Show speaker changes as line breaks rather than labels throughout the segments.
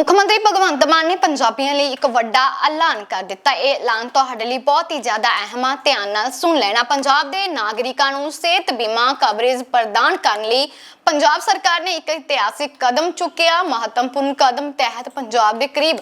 ਮੁੱਖ ਮੰਤਰੀ ਭਗਵੰਤ ਮਾਨ ਨੇ ਪੰਜਾਬੀਆਂ ਲਈ ਇੱਕ ਵੱਡਾ ਐਲਾਨ ਕਰ ਦਿੱਤਾ। ਇਹ ਐਲਾਨ ਤੁਹਾਡੇ ਲਈ ਬਹੁਤ ਹੀ ਜ਼ਿਆਦਾ ਅਹਿਮ ਆ। ਧਿਆਨ ਨਾਲ ਸੁਣ ਲੈਣਾ। ਪੰਜਾਬ ਦੇ ਨਾਗਰਿਕਾਂ ਨੂੰ ਸਿਹਤ ਬੀਮਾ ਕਵਰੇਜ ਪ੍ਰਦਾਨ ਕਰਨ ਲਈ ਪੰਜਾਬ ਸਰਕਾਰ ਨੇ ਇੱਕ ਇਤਿਹਾਸਿਕ ਕਦਮ ਚੁੱਕਿਆ। ਮਹੱਤਵਪੂਰਨ ਕਦਮ ਤਹਿਤ ਪੰਜਾਬ ਦੇ ਕਰੀਬ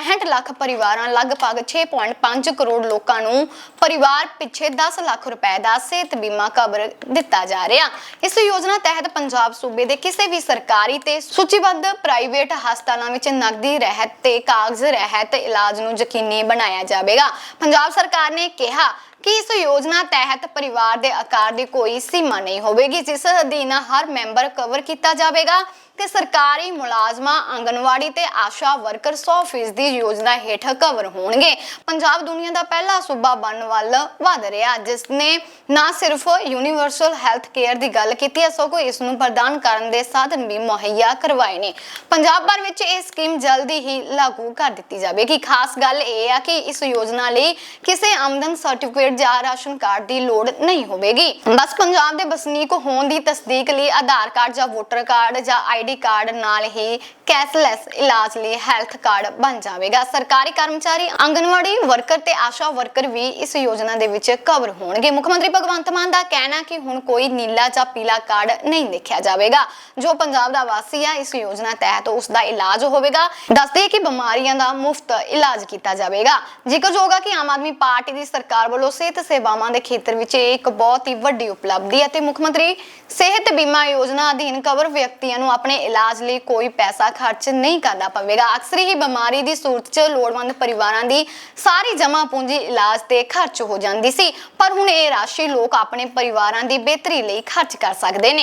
65 ਲੱਖ ਪਰਿਵਾਰਾਂ ਲਗਭਗ 6.5 ਕਰੋੜ ਲੋਕਾਂ ਨੂੰ ਪਰਿਵਾਰ ਪਿੱਛੇ 10 ਲੱਖ ਰੁਪਏ ਦਾ ਸਿਹਤ ਬੀਮਾ ਕਵਰ ਦਿੱਤਾ ਜਾ ਰਿਹਾ। ਇਸ ਯੋਜਨਾ ਤਹਿਤ ਪੰਜਾਬ ਸੂਬੇ ਦੇ ਕਿਸੇ ਵੀ ਸਰਕਾਰੀ ਤੇ ਸੂਚੀਬੱਧ ਪ੍ਰਾਈਵੇਟ ਹਸਪਤਾਲਾਂ ਵਿੱਚ ਨਕਦੀ ਰਹਿਤ ਤੇ ਕਾਗਜ਼ ਰਹਿਤ ਇਲਾਜ ਨੂੰ ਯਕੀਨੀ ਬਣਾਇਆ ਜਾਵੇਗਾ। ਪੰਜਾਬ ਸਰਕਾਰ ਨੇ ਕਿਹਾ ਕਿ ਇਸ ਯੋਜਨਾ ਤਹਿਤ ਪਰਿਵਾਰ ਦੇ ਆਕਾਰ ਦੀ ਕੋਈ ਸੀਮਾ ਨਹੀਂ ਹੋਵੇਗੀ, ਜਿਸ ਅਧੀਨ ਹਰ ਮੈਂਬਰ ਕਵਰ ਕੀਤਾ ਜਾਵੇਗਾ। ਤੇ ਸਰਕਾਰੀ ਮੁਲਾਜ਼ਮਾਂ ਆਂਗਨਵਾੜੀ ਤੇ ਆਸ਼ਾ ਵਰਕਰ 100% ਯੋਜਨਾ ਹੇਠ ਕਵਰ ਹੋਣਗੇ। ਪੰਜਾਬ ਦੁਨੀਆ ਦਾ ਪਹਿਲਾ ਸੂਬਾ ਬਣਨ ਵੱਲ ਵਧ ਰਿਹਾ, ਜਿਸ ਨੇ ਨਾ ਸਿਰਫ ਯੂਨੀਵਰਸਲ ਹੈਲਥ ਕੇਅਰ ਦੀ ਗੱਲ ਕੀਤੀ ਹੈ ਸਗੋਂ ਇਸ ਨੂੰ ਪ੍ਰਦਾਨ ਕਰਨ ਦੇ ਸਾਧਨ ਵੀ ਮੁਹੱਈਆ ਕਰਵਾਏ ਨੇ। ਪੰਜਾਬ ਭਰ ਵਿੱਚ ਇਹ ਸਕੀਮ ਜਲਦੀ ਹੀ ਲਾਗੂ ਕਰ ਦਿੱਤੀ ਜਾਵੇਗੀ। ਖਾਸ ਗੱਲ ਇਹ ਆ ਕਿ ਇਸ ਯੋਜਨਾ ਲਈ ਕਿਸੇ ਆਮਦਨ ਸਰਟੀਫਿਕੇਟ ਜਾਂ ਰਾਸ਼ਨ ਕਾਰਡ ਦੀ ਲੋੜ ਨਹੀਂ ਹੋਵੇਗੀ। ਬਸ ਪੰਜਾਬ ਦੇ ਵਸਨੀਕ ਹੋਣ ਦੀ ਤਸਦੀਕ ਲਈ ਆਧਾਰ ਕਾਰਡ ਜਾਂ ਵੋਟਰ ਕਾਰਡ ਜਾਂ ਆਈਡੀ ਕਾਰਡ ਨਾਲ ਹੀ ਕੈਸ਼ਲੈਸ ਇਲਾਜ ਲਈ ਹੈਲਥ ਕਾਰਡ ਬਣ ਜਾਵੇਗਾ। ਸਰਕਾਰੀ ਕਰਮਚਾਰੀ, ਆਂਗਨਵਾੜੀ ਵਰਕਰ ਤੇ ਆਸ਼ਾ ਵਰਕਰ ਵੀ ਇਸ ਯੋਜਨਾ ਦੇ ਵਿੱਚ ਕਵਰ ਹੋਣਗੇ। ਮੁੱਖ ਮੰਤਰੀ ਭਗਵੰਤ ਮਾਨ ਦਾ ਕਹਿਣਾ ਕਿ ਹੁਣ ਕੋਈ ਨੀਲਾ ਜਾਂ ਪੀਲਾ ਕਾਰਡ ਨਹੀਂ ਦੇਖਿਆ ਜਾਵੇਗਾ। ਜੋ ਪੰਜਾਬ ਦਾ ਵਾਸੀ ਆ, ਇਸ ਯੋਜਨਾ ਤਹਿਤ ਉਸ ਦਾ ਇਲਾਜ ਹੋਵੇਗਾ। ਦੱਸਦੇ ਕਿ ਬਿਮਾਰੀਆਂ ਦਾ ਮੁਫਤ ਇਲਾਜ ਕੀਤਾ ਜਾਵੇਗਾ। ਜ਼ਿਕਰਯੋਗ ਹੈ ਕਿ ਆਮ ਆਦਮੀ ਪਾਰਟੀ ਦੀ ਸਰਕਾਰ ਵੱਲੋਂ ਸਿਹਤ ਸੇਵਾਵਾਂ ਦੇ ਖੇਤਰ ਵਿੱਚ ਇਹ ਇੱਕ ਬਹੁਤ ਹੀ ਵੱਡੀ ਉਪਲਬਧੀ ਹੈ ਤੇ ਮੁੱਖ ਮੰਤਰੀ ਸਿਹਤ ਬੀਮਾ ਯੋਜਨਾ ਅਧੀਨ ਕਵਰ ਵਿਅਕਤੀਆਂ ਨੂੰ ਆਪਣੇ ਇਲਾਜ ਲਈ ਕੋਈ ਪੈਸਾ ਖਰਚ ਨਹੀਂ ਕਰਨਾ ਪਵੇਗਾ। ਅਕਸਰ ਹੀ ਬਿਮਾਰੀ ਦੀ ਸੂਰਤ 'ਚ ਲੋੜਵੰਦ ਪਰਿਵਾਰਾਂ ਦੀ ਸਾਰੀ ਜਮ੍ਹਾਂ ਪੂੰਜੀ ਇਲਾਜ ਤੇ ਖਰਚ ਹੋ ਜਾਂਦੀ ਸੀ। ਪਰ ਹੁਣ ਇਹ ਰਾਸ਼ੀ ਲੋਕ ਆਪਣੇ ਪਰਿਵਾਰਾਂ ਦੀ ਬਿਹਤਰੀ ਲਈ ਖਰਚ ਕਰ ਸਕਦੇ ਨੇ।